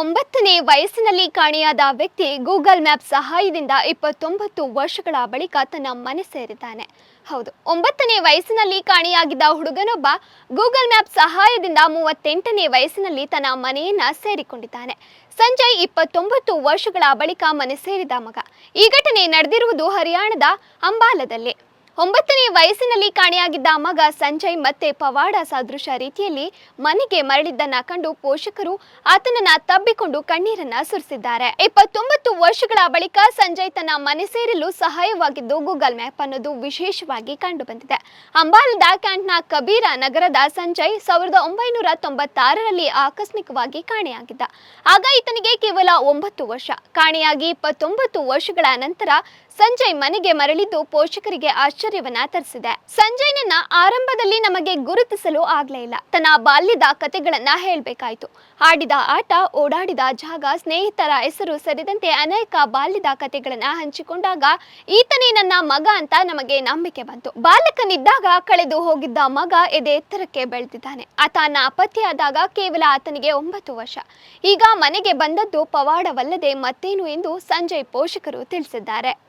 ಒಂಬತ್ತನೇ ವಯಸ್ಸಿನಲ್ಲಿ ಕಾಣೆಯಾದ ವ್ಯಕ್ತಿ ಗೂಗಲ್ ಮ್ಯಾಪ್ ಸಹಾಯದಿಂದ ಇಪ್ಪತ್ತೊಂಬತ್ತು ವರ್ಷಗಳ ಬಳಿಕ ತನ್ನ ಮನೆ ಸೇರಿದ್ದಾನೆ. ಹೌದು, ಒಂಬತ್ತನೇ ವಯಸ್ಸಿನಲ್ಲಿ ಕಾಣೆಯಾಗಿದ್ದ ಹುಡುಗನೊಬ್ಬ ಗೂಗಲ್ ಮ್ಯಾಪ್ ಸಹಾಯದಿಂದ ಮೂವತ್ತೆಂಟನೇ ವಯಸ್ಸಿನಲ್ಲಿ ತನ್ನ ಮನೆಯನ್ನ ಸೇರಿಕೊಂಡಿದ್ದಾನೆ. ಸಂಜಯ್ ಇಪ್ಪತ್ತೊಂಬತ್ತು ವರ್ಷಗಳ ಬಳಿಕ ಮನೆ ಸೇರಿದ ಮಗ. ಈ ಘಟನೆ ನಡೆದಿರುವುದು ಹರಿಯಾಣದ ಅಂಬಾಲದಲ್ಲಿ. ಒಂಬತ್ತನೇ ವಯಸ್ಸಿನಲ್ಲಿ ಕಾಣೆಯಾಗಿದ್ದ ಮಗ ಸಂಜಯ್ ಮತ್ತೆ ಪವಾಡ ಸದೃಶ ರೀತಿಯಲ್ಲಿ ಮನೆಗೆ ಮರಳಿದ್ದನ್ನ ಕಂಡು ಪೋಷಕರು ಆತನನ್ನ ತಬ್ಬಿಕೊಂಡು ಕಣ್ಣೀರನ್ನ ಸುರಿಸಿದ್ದಾರೆ. ಇಪ್ಪತ್ತೊಂಬತ್ತು ವರ್ಷಗಳ ಬಳಿಕ ಸಂಜಯ್ ತನ್ನ ಮನೆ ಸೇರಲು ಸಹಾಯವಾಗಿದ್ದು ಗೂಗಲ್ ಮ್ಯಾಪ್ ಅನ್ನೋದು ವಿಶೇಷವಾಗಿ ಕಂಡು ಬಂದಿದೆ ಅಂಬಾಲದ ಕ್ಯಾಂಟ್ನ ಕಬೀರ ನಗರದ ಸಂಜಯ್ ಸಾವಿರದ ಒಂಬೈನೂರ ತೊಂಬತ್ತಾರರಲ್ಲಿ ಆಕಸ್ಮಿಕವಾಗಿ ಕಾಣೆಯಾಗಿದ್ದ. ಆಗ ಈತನಿಗೆ ಕೇವಲ ಒಂಬತ್ತು ವರ್ಷ. ಕಾಣೆಯಾಗಿ ಇಪ್ಪತ್ತೊಂಬತ್ತು ವರ್ಷಗಳ ನಂತರ ಸಂಜಯ್ ಮನೆಗೆ ಮರಳಿದ್ದು ಪೋಷಕರಿಗೆ ಆಶ್ಚರ್ಯವನ್ನ ತರಿಸಿದೆ. ಸಂಜಯ್ನನ್ನ ಆರಂಭದಲ್ಲಿ ನಮಗೆ ಗುರುತಿಸಲು ಆಗ್ಲೇ ಇಲ್ಲ. ತನ್ನ ಬಾಲ್ಯದ ಕತೆಗಳನ್ನ ಹೇಳ್ಬೇಕಾಯ್ತು. ಆಡಿದ ಆಟ, ಓಡಾಡಿದ ಜಾಗ, ಸ್ನೇಹಿತರ ಹೆಸರು ಸೇರಿದಂತೆ ಅನೇಕ ಬಾಲ್ಯದ ಕತೆಗಳನ್ನ ಹಂಚಿಕೊಂಡಾಗ ಈತನೇ ನನ್ನ ಮಗ ಅಂತ ನಮಗೆ ನಂಬಿಕೆ ಬಂತು. ಬಾಲಕನಿದ್ದಾಗ ಕಳೆದು ಹೋಗಿದ್ದ ಮಗ ಎದೆ ಎತ್ತರಕ್ಕೆ ಬೆಳೆದಿದ್ದಾನೆ. ಆತ ನಾಪತ್ತೆಯಾದಾಗ ಕೇವಲ ಆತನಿಗೆ ಒಂಬತ್ತು ವರ್ಷ. ಈಗ ಮನೆಗೆ ಬಂದದ್ದು ಪವಾಡವಲ್ಲದೆ ಮತ್ತೇನು ಎಂದು ಸಂಜಯ್ ಪೋಷಕರು ತಿಳಿಸಿದ್ದಾರೆ.